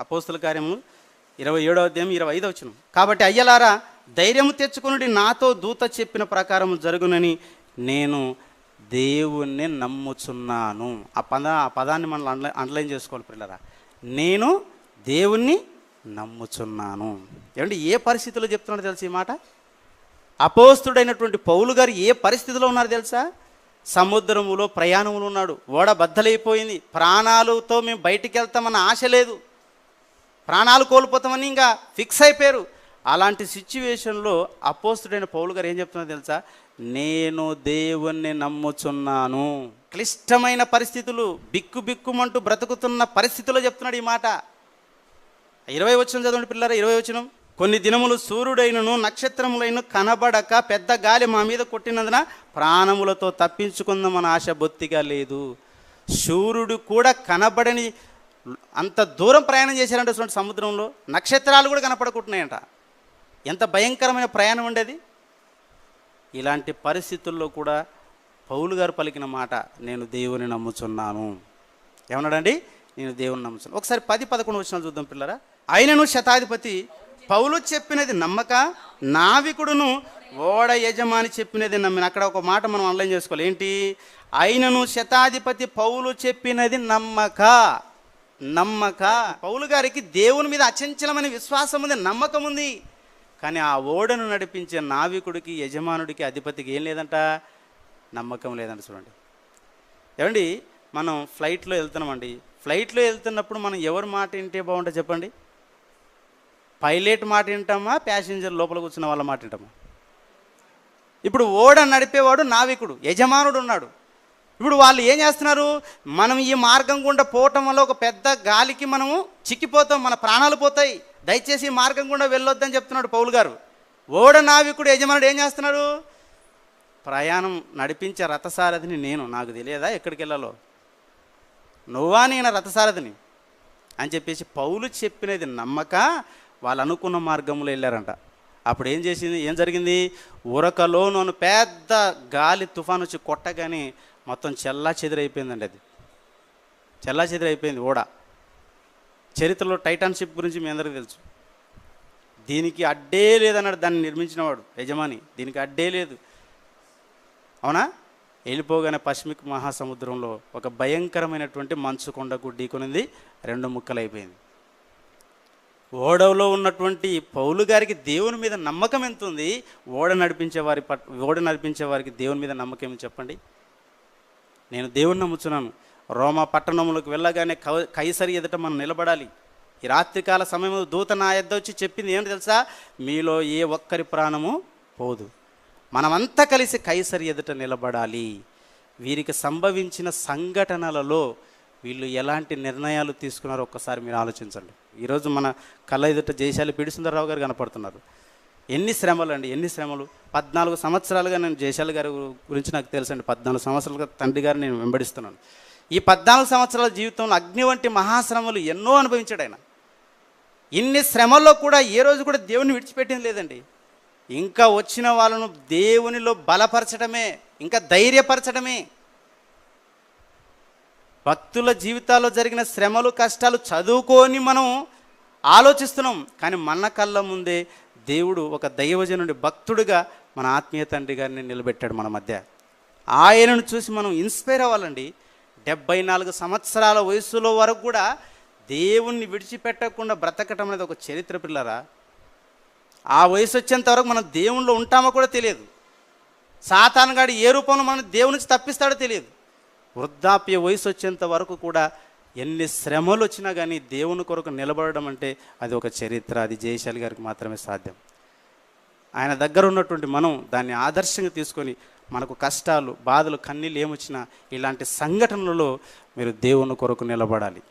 అపోస్తుల కార్యము ఇరవై ఏడో అధ్యాయం ఇరవై ఐదో వచ్చిన కాబట్టి అయ్యలారా ధైర్యము తెచ్చుకుని నాతో దూత చెప్పిన ప్రకారం జరుగునని నేను దేవుణ్ణి నమ్ముచున్నాను. ఆ పద ఆ పదాన్ని మనం అండ్ల అండర్లైన్ చేసుకోవాలి పిల్లరా. నేను దేవుణ్ణి నమ్ముచున్నాను. ఏమంటే ఏ పరిస్థితిలో చెప్తున్నాడు తెలుసు ఈ మాట? అపోస్తుడైనటువంటి పౌలు గారు ఏ పరిస్థితిలో ఉన్నారు తెలుసా? సముద్రములో ప్రయాణములు ఉన్నాడు. ఓడ బద్దలైపోయింది. ప్రాణాలతో మేము బయటికి వెళ్తామన్న ఆశ లేదు. ప్రాణాలు కోల్పోతామని ఇంకా ఫిక్స్ అయిపోయారు. అలాంటి సిచ్యువేషన్లో అపోస్తుడైన పౌలు గారు ఏం చెప్తున్నారు తెలుసా? నేను దేవుణ్ణి నమ్ముచున్నాను. క్లిష్టమైన పరిస్థితులు బిక్కు బిక్కుమంటూ బ్రతుకుతున్న పరిస్థితుల్లో చెప్తున్నాడు ఈ మాట. ఇరవై వచ్చిన చదవండి పిల్లరా ఇరవై వచ్చిన కొన్ని దినములు సూర్యుడైనను నక్షత్రములైన కనబడక పెద్ద గాలి మా మీద కొట్టినందున ప్రాణములతో తప్పించుకుందామని ఆశ బొత్తిగా లేదు. సూర్యుడు కూడా కనబడని అంత దూరం ప్రయాణం చేశారంటే చూడండి సముద్రంలో. నక్షత్రాలు కూడా కనపడకుంటున్నాయంట. ఎంత భయంకరమైన ప్రయాణం ఉండేది. ఇలాంటి పరిస్థితుల్లో కూడా పౌలు గారు పలికిన మాట నేను దేవుని నమ్ముచున్నాను. ఏమన్నాడండి? నేను దేవుని నమ్ముచున్నాను. ఒకసారి పది పదకొండు వచ్చిన చూద్దాం పిల్లరా. ఆయనను శతాధిపతి పౌలు చెప్పినది నమ్మక నావికుడును ఓడ యజమాని చెప్పినది నమ్మిన. అక్కడ ఒక మాట మనం ఆన్లైన్ చేసుకోవాలి. ఏంటి? ఆయనను శతాధిపతి పౌలు చెప్పినది నమ్మక. నమ్మక. పౌలు గారికి దేవుని మీద అచంచలమైన విశ్వాసం ఉంది నమ్మకం ఉంది. కానీ ఆ ఓడను నడిపించే నావికుడికి యజమానుడికి అధిపతికి ఏం లేదంట? నమ్మకం లేదంట చూడండి. ఏమండి? మనం ఫ్లైట్లో వెళ్తున్నామండి. ఫ్లైట్లో వెళ్తున్నప్పుడు మనం ఎవరి మాట వింటే బాగుంటుంది చెప్పండి? పైలట్ మాట వింటామా? ప్యాసింజర్ లోపల కూర్చున్న వాళ్ళ మాట వింటామా? ఇప్పుడు ఓడ నడిపేవాడు నావికుడు యజమానుడు ఉన్నాడు. ఇప్పుడు వాళ్ళు ఏం చేస్తున్నారు? మనం ఈ మార్గం గుండా పోవటం వల్ల ఒక పెద్ద గాలికి మనము చిక్కిపోతాం మన ప్రాణాలు పోతాయి. దయచేసి ఈ మార్గం గుండా వెళ్ళొద్దని చెప్తున్నాడు పౌలు గారు. ఓడ నావికుడు యజమానుడు ఏం చేస్తున్నాడు? ప్రయాణం నడిపించే రథసారథిని నేను నాకు తెలియదా ఎక్కడికి వెళ్ళాలో? నువ్వా నేను రథసారథిని? అని చెప్పేసి పౌలు చెప్పినది నమ్మక వాళ్ళు అనుకున్న మార్గంలో వెళ్ళారంట. అప్పుడు ఏం చేసింది? ఏం జరిగింది? ఉరకలో పెద్ద గాలి తుఫాన్ వచ్చి కొట్టగానే మొత్తం చెల్లా చెదిరైపోయిందండి అది. చెల్లా చెదిరైపోయింది ఓడ. చరిత్రలో టైటాన్షిప్ గురించి మీ అందరికీ తెలుసు. దీనికి అడ్డే లేదన్నాడు దాన్ని నిర్మించినవాడు యజమాని. దీనికి అడ్డే లేదు. అవునా? వెళ్ళిపోగానే పశ్చిమిక్ మహాసముద్రంలో ఒక భయంకరమైనటువంటి మంచు కొండకు ఢీకొనింది రెండు ముక్కలైపోయింది. ఓడలో ఉన్నటువంటి పౌలు గారికి దేవుని మీద నమ్మకం ఎంత ఉంది ఓడ నడిపించే వారి పట్ ఓడ నడిపించే వారికి దేవుని మీద నమ్మకం చెప్పండి? నేను దేవుని నమ్ముచున్నాను. రోమా పట్టణంలోకి వెళ్ళగానే కౌ- కైసరి ఎదుట మనం నిలబడాలి. ఈ రాత్రికాల సమయంలో దూత నా ఎద్ద వచ్చి చెప్పింది ఏంటి తెలుసా? మీలో ఏ ఒక్కరి ప్రాణము పోదు. మనమంతా కలిసి కైసరి ఎదుట నిలబడాలి. వీరికి సంభవించిన సంఘటనలలో వీళ్ళు ఎలాంటి నిర్ణయాలు తీసుకున్నారో ఒక్కసారి మీరు ఆలోచించండి. ఈరోజు మన కళ్ళ ఎదుట జయశాలి పిడి సుందరరావు గారు కనపడుతున్నారు. ఎన్ని శ్రమలు అండి ఎన్ని శ్రమలు. పద్నాలుగు సంవత్సరాలుగా నేను జయశాలి గారి గురించి నాకు తెలుసండి. పద్నాలుగు సంవత్సరాలుగా తండ్రి గారిని నేను వెంబడిస్తున్నాను. ఈ పద్నాలుగు సంవత్సరాల జీవితంలో అగ్ని వంటి మహాశ్రమలు ఎన్నో అనుభవించాడు ఆయన. ఇన్ని శ్రమల్లో కూడా ఏ రోజు కూడా దేవుని విడిచిపెట్టింది లేదండి. ఇంకా వచ్చిన వాళ్ళను దేవునిలో బలపరచడమే ఇంకా ధైర్యపరచడమే భక్తుల జీవితాల్లో జరిగిన శ్రమలు కష్టాలు చదువుకొని మనం ఆలోచిస్తున్నాం. కానీ మన కళ్ళ ముందే దేవుడు ఒక దైవజనుడి భక్తుడిగా మన ఆత్మీయ తండ్రి గారిని నిలబెట్టాడు మన మధ్య. ఆయనను చూసి మనం ఇన్స్పైర్ అవ్వాలండి. డెబ్బై నాలుగు సంవత్సరాల వయసులో వరకు కూడా దేవుణ్ణి విడిచిపెట్టకుండా బ్రతకటం అనేది ఒక చరిత్ర పిల్లరా. ఆ వయసు వచ్చేంత వరకు మనం దేవుణ్ణిలో ఉంటామో కూడా తెలియదు. సాతానుగాడు ఏ రూపంలో మనం దేవుని నుంచి తప్పిస్తాడో తెలియదు. వృద్ధాప్య వయసు వచ్చేంత వరకు కూడా ఎన్ని శ్రమలు వచ్చినా కానీ దేవుని కొరకు నిలబడడం అంటే అది ఒక చరిత్ర అది జయశాలి గారికి మాత్రమే సాధ్యం. ఆయన దగ్గర ఉన్నటువంటి మనం దాన్ని ఆదర్శంగా తీసుకొని మనకు కష్టాలు బాధలు కన్నీళ్ళు ఏమొచ్చినా ఇలాంటి సంఘటనలలో మీరు దేవుని కొరకు నిలబడాలి.